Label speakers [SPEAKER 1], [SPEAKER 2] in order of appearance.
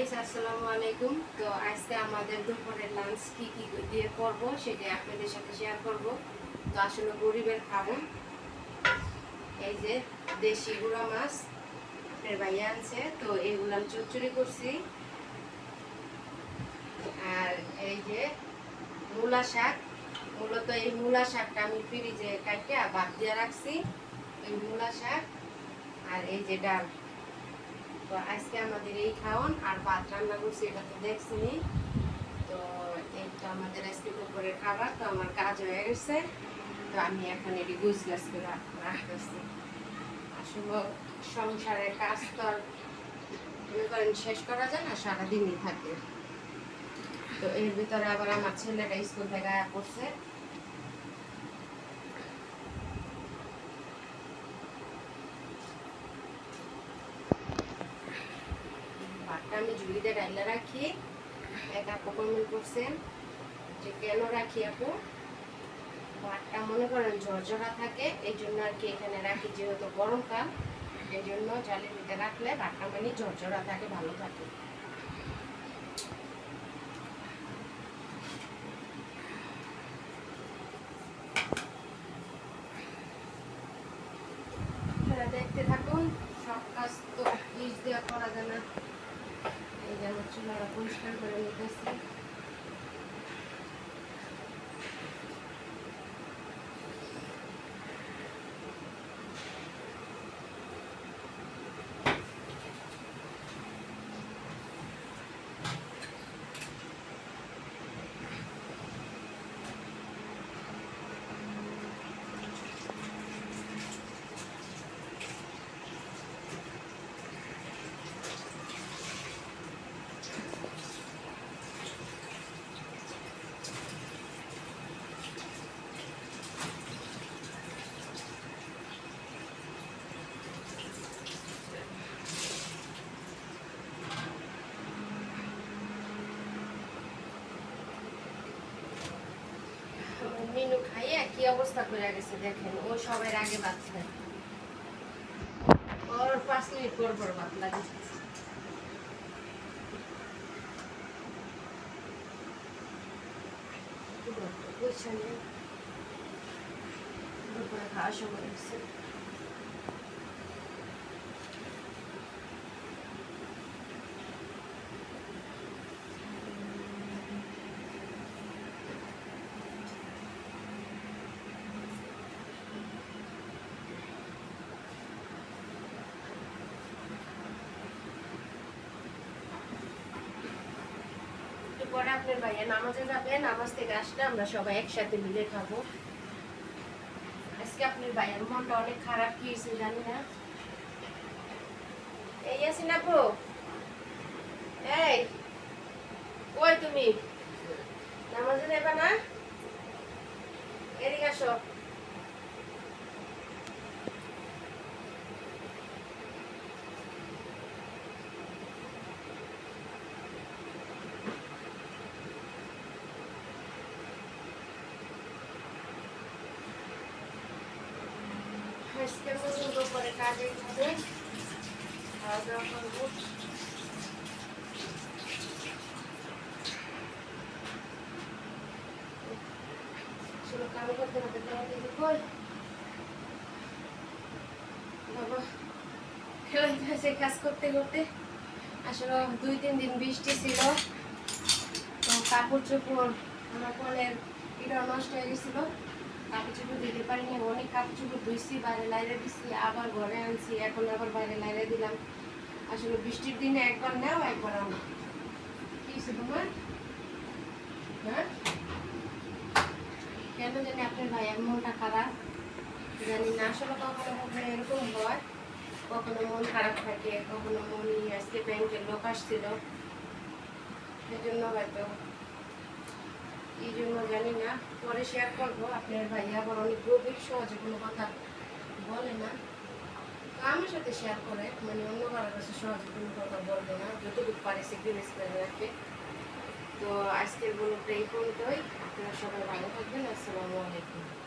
[SPEAKER 1] Guys আসসালামু আলাইকুম। তো আজকে আমাদের দুপুরের লাঞ্চ কি কি দিয়ে করব সেটা আপনাদের সাথে শেয়ার করব। তো আসলে গরিবের খাব। এই যে দেশি গুঁড়া মাছ আপনার ভাইয়া আনছে, তো এগুলো আমি চচ্চড়ি করছি। আর এই যে মূলা শাক, মূলত এই মূলা শাকটা আমি ফ্রিজে কাটে বাদ দিয়ে রাখছি। এই মূলা শাক আর এই যে ডাল। তো আজকে আমাদের এই খাওয়ান আর ভাত রান্না করছি, এটা তো দেখছিনি তো এইটা আমাদের আজকে দুপুরের খাবার, তো আমার কাজ হয়ে গেছে। তো আমি এখন এটি গুছ গাছ করে রাখতেছি। আসলে সংসারের কাজ তো আর মনে করেন শেষ করা যায় না, সারাদিনই থাকে। তো এর ভিতরে আবার আমার ছেলেটা স্কুল থেকে আয়া পড়ছে ভাতটা আমি ঝুড়িতে রান্না রাখি, এক আপু কমেন্ট করছেন। যে কেন রাখি আপু? ভাতটা মনে করেন ঝরঝরা থাকে এই জন্য আর কি এখানে রাখি যেহেতু গরমকাল এই জন্য জালের ভিতরে রাখলে ভাতটা মানে ঝরঝরা থাকে, ভালো থাকে আপনারা দেখতে থাকুন সব কাজ তো ইস দেওয়া করা যায় না এই যে আমার চুলাটা পরিষ্কার করে নিতেছি মিনু খাইয়ে কি অবস্থা করে গেছে দেখেন, ও সবার আগে বাঁচছে। ওর পাঁচ মিনিট পর পর বাদ লাগে। দুপুরে সময় পরে আপনার ভাইয়া নামাজে যাবে, নামাজ থেকে আসলে আমরা সবাই একসাথে মিলে খাব। আজকে আপনার ভাইয়ের মনটা অনেক খারাপ কি জানি না। এই আছি না গো এই, কই তুমি? নামাজে যাবে না? এদিকে আসো। আজকে পর্যন্ত করে কাজে হবে খাওয়া দাওয়া করব করতে কাজ করতে করতে আসলে দুই তিন দিন বৃষ্টি ছিল কাপড় চোপড় আমার ফোনের এটা নষ্ট হয়ে গেছিল চোপড় দিতে পারিনি অনেক কাপড় চোপড় ধুইছি, বাইরে লাইরে দিছি, আবার ঘরে আনছি, এখন আবার বাইরে লাইরে দিলাম। আসলে বৃষ্টির দিনে একবার নাও, একবার আনো। কি তোমার? হ্যাঁ? কেন জানি আপনার ভাইয়ের মনটা খারাপ, জানি না, আসলে কখনো কখনো এরকম হয়, কখনো মন খারাপ থাকে, কখনো মন আজকে ব্যাংকের লোক আসছিল সেজন্য হয়তো এই জন্য জানি না। পরে শেয়ার করব। আপনার ভাইয়া আবার অনেক গভীর, সহজে কোনো কথা বলে না। আমার সাথে শেয়ার করে মানে অন্য কারোর কাছে সহজে কোনো কথা বলবে না, যতটুকু পারে সিকিউরিস করে রাখে। তো আজকের বলতে এই পর্যন্তই। আপনারা সবাই ভালো থাকবেন। আসসালামু আলাইকুম।